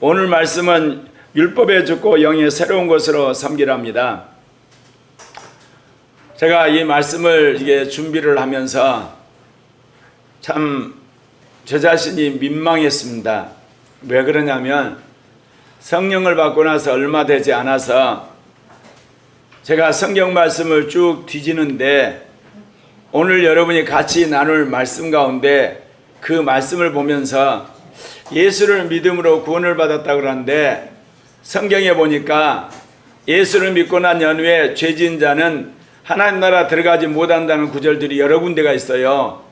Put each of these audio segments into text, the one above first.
오늘 말씀은 율법에 죽고 영의 새로운 것으로 섬기랍니다. 제가 이 말씀을 이게 준비를 하면서 참저 자신이 민망했습니다. 왜 그러냐면 성령을 받고 나서 얼마 되지 않아서 제가 성경 말씀을 쭉 뒤지는데 오늘 여러분이 같이 나눌 말씀 가운데 그 말씀을 보면서 예수를 믿음으로 구원을 받았다 그러는데 성경에 보니까 예수를 믿고 난 연후에 죄진 자는 하나님 나라 들어가지 못한다는 구절들이 여러 군데가 있어요.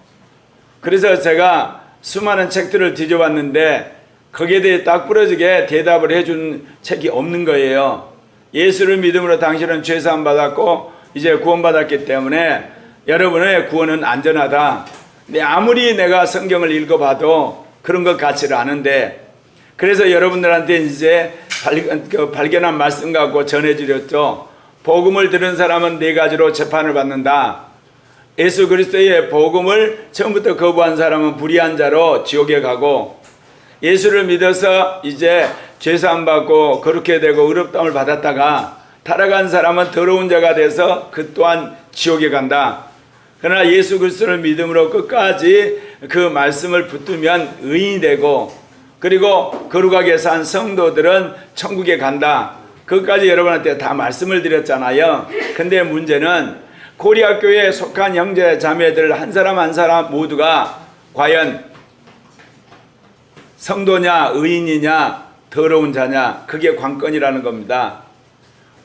그래서 제가 수많은 책들을 뒤져봤는데 거기에 대해 딱 부러지게 대답을 해준 책이 없는 거예요. 예수를 믿음으로 당신은 죄사함 받았고 이제 구원받았기 때문에 여러분의 구원은 안전하다. 근데 아무리 내가 성경을 읽어봐도 그런 것 같지를 않은데 그래서 여러분들한테 이제 발, 그 발견한 말씀 갖고 전해드렸죠. 복음을 들은 사람은 네 가지로 재판을 받는다. 예수 그리스도의 복음을 처음부터 거부한 사람은 불의한 자로 지옥에 가고 예수를 믿어서 이제 죄사함 받고 그렇게 되고 의롭다움을 받았다가 타락한 사람은 더러운 자가 돼서 그 또한 지옥에 간다. 그러나 예수 그리스도를 믿음으로 끝까지 그 말씀을 붙들면 의인이 되고 그리고 거룩하게 산 성도들은 천국에 간다. 그것까지 여러분한테 다 말씀을 드렸잖아요. 근데 문제는 코리아 교회에 속한 형제 자매들 한 사람 한 사람 모두가 과연 성도냐 의인이냐 더러운 자냐 그게 관건이라는 겁니다.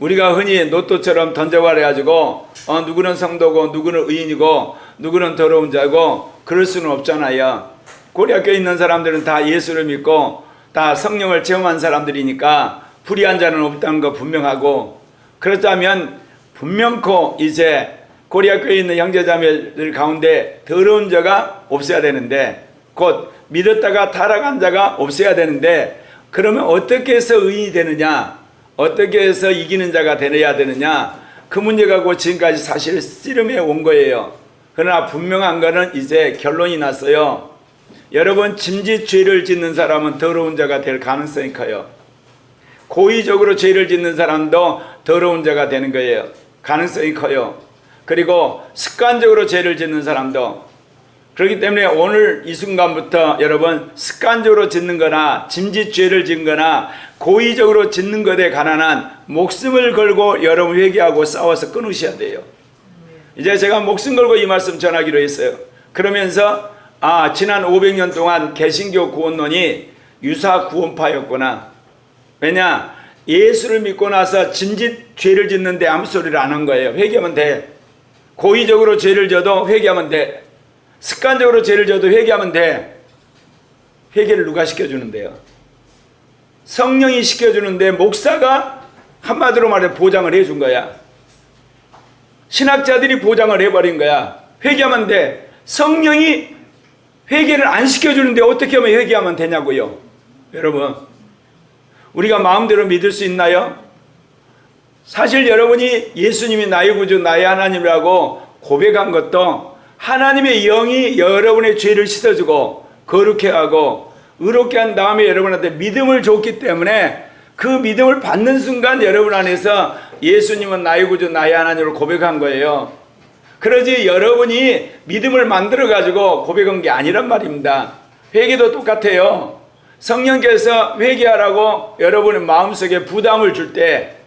우리가 흔히 노또처럼 던져버려 가지고 어, 누구는 성도고 누구는 의인이고 누구는 더러운 자고 그럴 수는 없잖아요. 고려교에 있는 사람들은 다 예수를 믿고 다 성령을 체험한 사람들이니까 불의한 자는 없다는 거 분명하고 그렇다면 분명코 이제 고리아교에 있는 형제자매들 가운데 더러운 자가 없어야 되는데 곧 믿었다가 타락한 자가 없어야 되는데 그러면 어떻게 해서 의인이 되느냐 어떻게 해서 이기는 자가 되어야 되느냐? 그 문제가 고 지금까지 사실 씨름해 온 거예요. 그러나 분명한 거는 이제 결론이 났어요. 여러분 짐짓 죄를 짓는 사람은 더러운 자가 될 가능성이 커요. 고의적으로 죄를 짓는 사람도 더러운 자가 되는 거예요. 가능성이 커요. 그리고 습관적으로 죄를 짓는 사람도 그렇기 때문에 오늘 이 순간부터 여러분 습관적으로 짓는 거나 짐짓 죄를 짓는 거나 고의적으로 짓는 것에 관한 목숨을 걸고 여러분 회개하고 싸워서 끊으셔야 돼요. 이제 제가 목숨 걸고 이 말씀 전하기로 했어요. 그러면서 아 지난 500년 동안 개신교 구원론이 유사 구원파였구나. 왜냐 예수를 믿고 나서 짐짓 죄를 짓는데 아무 소리를 안 한 거예요. 회개하면 돼. 고의적으로 죄를 져도 회개하면 돼. 습관적으로 죄를 져도 회개하면 돼. 회개를 누가 시켜주는데요? 성령이 시켜주는데 목사가 한마디로 말해 보장을 해준 거야. 신학자들이 보장을 해버린 거야. 회개하면 돼. 성령이 회개를 안 시켜주는데 어떻게 하면 회개하면 되냐고요. 여러분, 우리가 마음대로 믿을 수 있나요? 사실 여러분이 예수님이 나의 구주, 나의 하나님이라고 고백한 것도 하나님의 영이 여러분의 죄를 씻어주고 거룩해 하고 의롭게 한 다음에 여러분한테 믿음을 줬기 때문에 그 믿음을 받는 순간 여러분 안에서 예수님은 나의 구주, 나의 하나님을 고백한 거예요. 그러지 여러분이 믿음을 만들어 가지고 고백한 게 아니란 말입니다. 회개도 똑같아요. 성령께서 회개하라고 여러분의 마음속에 부담을 줄 때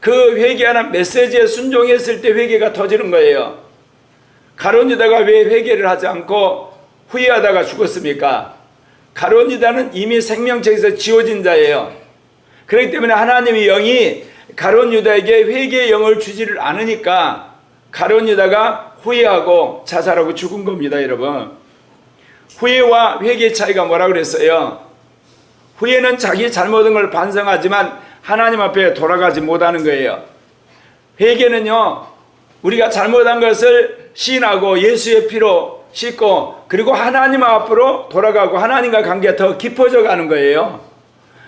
그 회개하는 메시지에 순종했을 때 회개가 터지는 거예요. 가론 유다가 왜 회개를 하지 않고 후회하다가 죽었습니까? 가론 유다는 이미 생명책에서 지워진 자예요. 그렇기 때문에 하나님의 영이 가론 유다에게 회개의 영을 주지를 않으니까 가론 유다가 후회하고 자살하고 죽은 겁니다, 여러분. 후회와 회개의 차이가 뭐라 그랬어요? 후회는 자기 잘못한 걸 반성하지만 하나님 앞에 돌아가지 못하는 거예요. 회개는요, 우리가 잘못한 것을 시인하고 예수의 피로 씻고 그리고 하나님 앞으로 돌아가고 하나님과 관계가 더 깊어져 가는 거예요.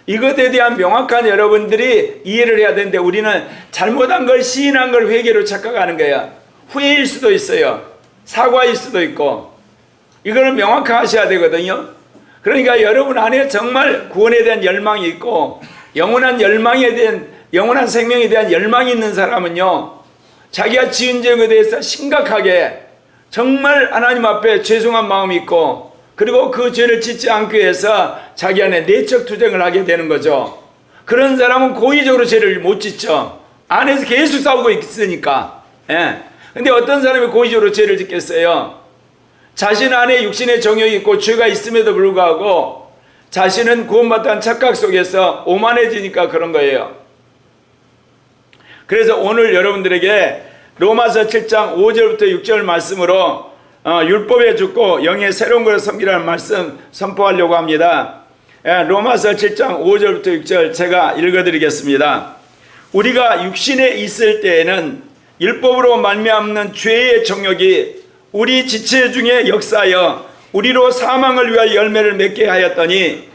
이것에 대한 명확한 여러분들이 이해를 해야 되는데 우리는 잘못한 걸 시인한 걸 회개로 착각하는 거야. 후회일 수도 있어요. 사과일 수도 있고. 이거는 명확하셔야 되거든요. 그러니까 여러분 안에 정말 구원에 대한 열망이 있고 영원한 열망에 대한 영원한 생명에 대한 열망이 있는 사람은요. 자기가 지은 죄에 대해서 심각하게 정말 하나님 앞에 죄송한 마음이 있고 그리고 그 죄를 짓지 않기 위해서 자기 안에 내적 투쟁을 하게 되는 거죠. 그런 사람은 고의적으로 죄를 못 짓죠. 안에서 계속 싸우고 있으니까. 예. 근데 어떤 사람이 고의적으로 죄를 짓겠어요? 자신 안에 육신의 정욕이 있고 죄가 있음에도 불구하고 자신은 구원받다는 착각 속에서 오만해지니까 그런 거예요. 그래서 오늘 여러분들에게 로마서 7장 5절부터 6절 말씀으로 어, 율법에 죽고 영의 새로운 것을 섬기라는 말씀 선포하려고 합니다. 예, 로마서 7장 5절부터 6절 제가 읽어드리겠습니다. 우리가 육신에 있을 때에는 율법으로 말미암는 죄의 정욕이 우리 지체 중에 역사하여 우리로 사망을 위하여 열매를 맺게 하였더니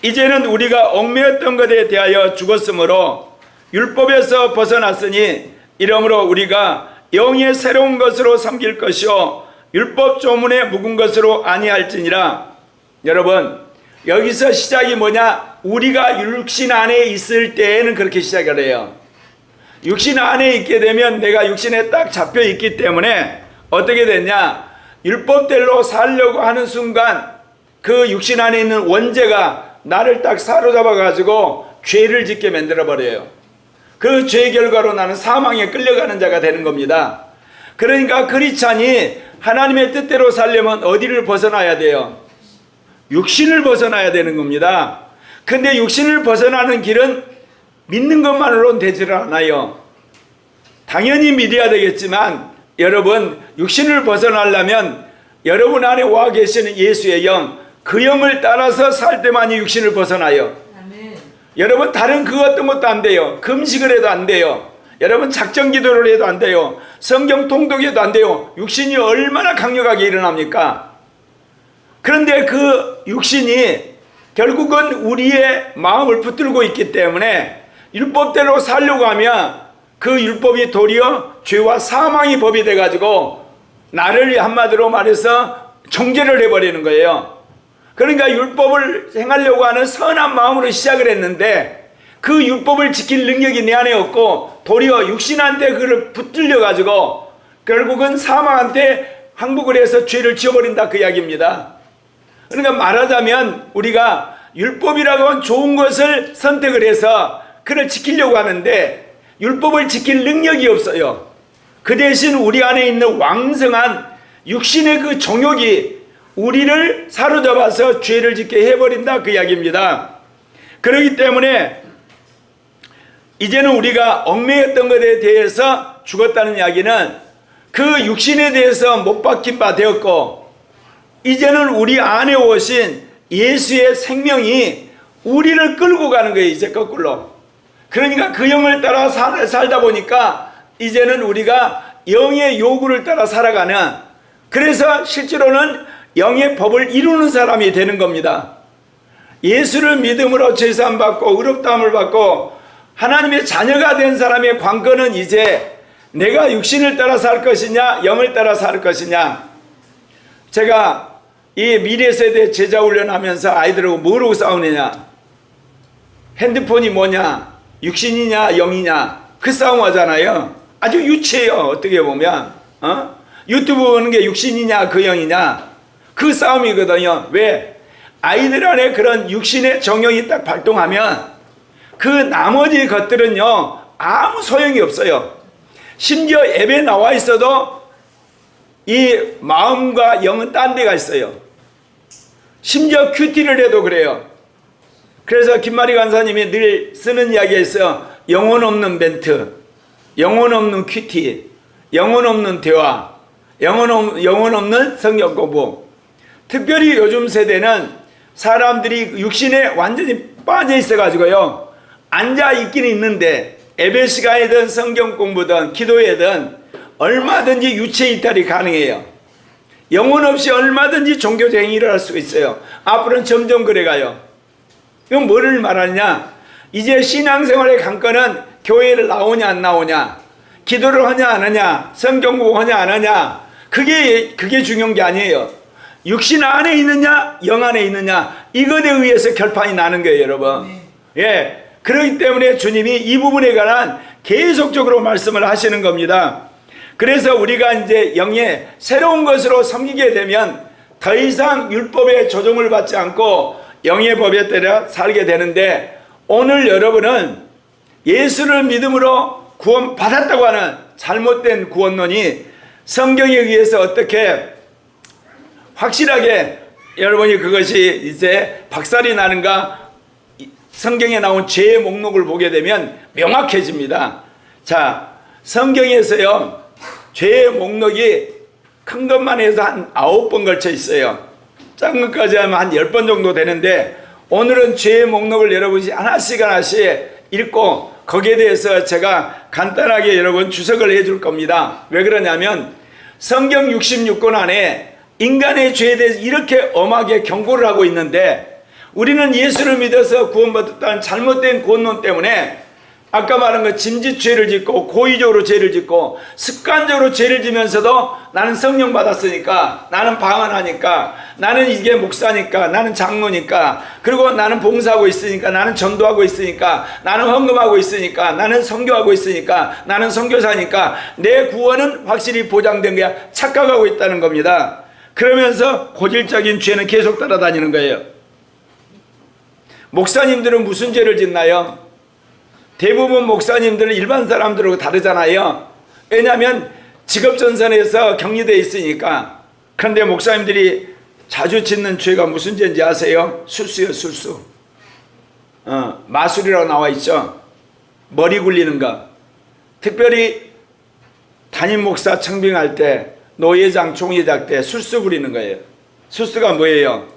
이제는 우리가 얽매였던 것에 대하여 죽었으므로 율법에서 벗어났으니 이러므로 우리가 영의 새로운 것으로 섬길 것이요 율법 조문에 묵은 것으로 아니할지니라. 여러분 여기서 시작이 뭐냐? 우리가 육신 안에 있을 때에는 그렇게 시작을 해요. 육신 안에 있게 되면 내가 육신에 딱 잡혀 있기 때문에 어떻게 됐냐? 율법대로 살려고 하는 순간 그 육신 안에 있는 원죄가 나를 딱 사로잡아 가지고 죄를 짓게 만들어 버려요. 그죄 결과로 나는 사망에 끌려가는 자가 되는 겁니다. 그러니까 크리스찬이 하나님의 뜻대로 살려면 어디를 벗어나야 돼요? 육신을 벗어나야 되는 겁니다. 근데 육신을 벗어나는 길은 믿는 것만으로는 되지를 않아요. 당연히 믿어야 되겠지만 여러분 육신을 벗어나려면 여러분 안에 와 계시는 예수의 영, 그 영을 따라서 살 때만이 육신을 벗어나요. 여러분 다른 그 어떤 것도 안 돼요. 금식을 해도 안 돼요. 여러분 작정 기도를 해도 안 돼요. 성경 통독해도 안 돼요. 육신이 얼마나 강력하게 일어납니까? 그런데 그 육신이 결국은 우리의 마음을 붙들고 있기 때문에 율법대로 살려고 하면 그 율법이 도리어 죄와 사망의 법이 돼가지고 나를 한마디로 말해서 정죄를 해버리는 거예요. 그러니까 율법을 행하려고 하는 선한 마음으로 시작을 했는데 그 율법을 지킬 능력이 내 안에 없고 도리어 육신한테 그를 붙들려 가지고 결국은 사망한테 항복을 해서 죄를 지어버린다 그 이야기입니다. 그러니까 말하자면 우리가 율법이라고 하는 좋은 것을 선택을 해서 그를 지키려고 하는데 율법을 지킬 능력이 없어요. 그 대신 우리 안에 있는 왕성한 육신의 그 정욕이 우리를 사로잡아서 죄를 짓게 해버린다 그 이야기입니다. 그렇기 때문에 이제는 우리가 얽매였던 것에 대해서 죽었다는 이야기는 그 육신에 대해서 못 박힌 바 되었고 이제는 우리 안에 오신 예수의 생명이 우리를 끌고 가는 거예요 이제 거꾸로 그러니까 그 영을 따라 살, 살다 보니까 이제는 우리가 영의 요구를 따라 살아가는 그래서 실제로는 영의 법을 이루는 사람이 되는 겁니다. 예수를 믿음으로 죄산 받고 의롭다함을 받고 하나님의 자녀가 된 사람의 관건은 이제 내가 육신을 따라 살 것이냐 영을 따라 살 것이냐. 제가 이 미래 세대 제자 훈련하면서 아이들하고 뭐로 싸우느냐. 핸드폰이 뭐냐 육신이냐 영이냐. 그 싸움 하잖아요. 아주 유치해요. 어떻게 보면 어? 유튜브 보는 게 육신이냐 그 영이냐 그 싸움이거든요. 왜? 아이들 안에 그런 육신의 정령이 딱 발동하면 그 나머지 것들은요 아무 소용이 없어요. 심지어 앱에 나와 있어도 이 마음과 영은 딴 데가 있어요. 심지어 큐티를 해도 그래요. 그래서 김마리 간사님이 늘 쓰는 이야기가 있어요. 영혼 없는 멘트, 영혼 없는 큐티, 영혼 없는 대화, 영혼, 없, 영혼 없는 성경 공부. 특별히 요즘 세대는 사람들이 육신에 완전히 빠져 있어가지고요. 앉아 있긴 있는데 예배 시간이든 성경 공부든 기도회든 얼마든지 유체 이탈이 가능해요. 영혼 없이 얼마든지 종교적 행위를 할 수 있어요. 앞으로는 점점 그래가요. 이건 뭐를 말하느냐? 이제 신앙생활의 관건은 교회를 나오냐 안 나오냐, 기도를 하냐 안 하냐, 성경 공부하냐 안 하냐, 그게 그게 중요한 게 아니에요. 육신 안에 있느냐, 영 안에 있느냐, 이것에 의해서 결판이 나는 거예요, 여러분. 예. 그렇기 때문에 주님이 이 부분에 관한 계속적으로 말씀을 하시는 겁니다. 그래서 우리가 이제 영의 새로운 것으로 섬기게 되면 더 이상 율법의 조종을 받지 않고 영의 법에 따라 살게 되는데 오늘 여러분은 예수를 믿음으로 구원 받았다고 하는 잘못된 구원론이 성경에 의해서 어떻게 확실하게 여러분이 그것이 이제 박살이 나는가 이 성경에 나온 죄의 목록을 보게 되면 명확해집니다. 자, 성경에서요, 죄의 목록이 큰 것만 해서 한 아홉 번 걸쳐 있어요. 작은 것까지 하면 한 열 번 정도 되는데, 오늘은 죄의 목록을 여러분이 하나씩 하나씩 읽고, 거기에 대해서 제가 간단하게 여러분 주석을 해줄 겁니다. 왜 그러냐면, 성경 66권 안에 인간의 죄에 대해서 이렇게 엄하게 경고를 하고 있는데 우리는 예수를 믿어서 구원받았다는 잘못된 구원론 때문에 아까 말한 그 짐짓 죄를 짓고 고의적으로 죄를 짓고 습관적으로 죄를 지면서도 나는 성령 받았으니까 나는 방언하니까 나는 이게 목사니까 나는 장로니까 그리고 나는 봉사하고 있으니까 나는 전도하고 있으니까 나는 헌금하고 있으니까 나는 선교하고 있으니까 나는 선교사니까 내 구원은 확실히 보장된 거야 착각하고 있다는 겁니다 그러면서 고질적인 죄는 계속 따라다니는 거예요 목사님들은 무슨 죄를 짓나요? 대부분 목사님들은 일반 사람들하고 다르잖아요. 왜냐하면 직업전선에서 격리되어 있으니까. 그런데 목사님들이 자주 짓는 죄가 무슨 죄인지 아세요? 술수요, 술수. 어, 마술이라고 나와 있죠. 머리 굴리는 거. 특별히 담임 목사 청빙할 때, 노예장, 총회장 때 술수 부리는 거예요. 술수가 뭐예요?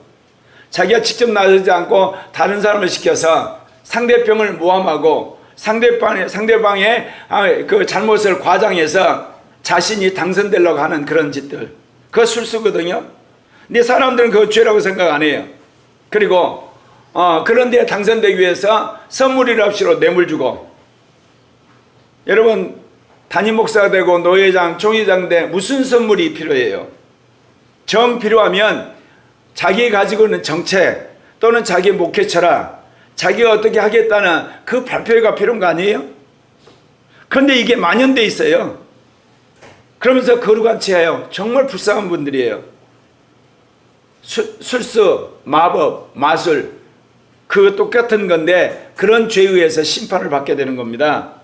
자기가 직접 나서지 않고 다른 사람을 시켜서 상대방을 모함하고 상대방의 상대방의 아, 그 잘못을 과장해서 자신이 당선되려고 하는 그런 짓들. 그거 술수거든요. 근데 사람들은 그거 죄라고 생각 안 해요. 그리고 어, 그런데 당선되기 위해서 선물이랍시로 뇌물 주고 여러분 담임 목사가 되고 노회장, 총회장 돼 무슨 선물이 필요해요? 정 필요하면 자기 가지고 있는 정책 또는 자기 목회처라 자기가 어떻게 하겠다는 그 발표가 필요한 거 아니에요? 그런데 이게 만연돼 있어요. 그러면서 거룩한 체해요. 정말 불쌍한 분들이에요. 수, 술수, 마법, 마술 그 똑같은 건데 그런 죄에 의해서 심판을 받게 되는 겁니다.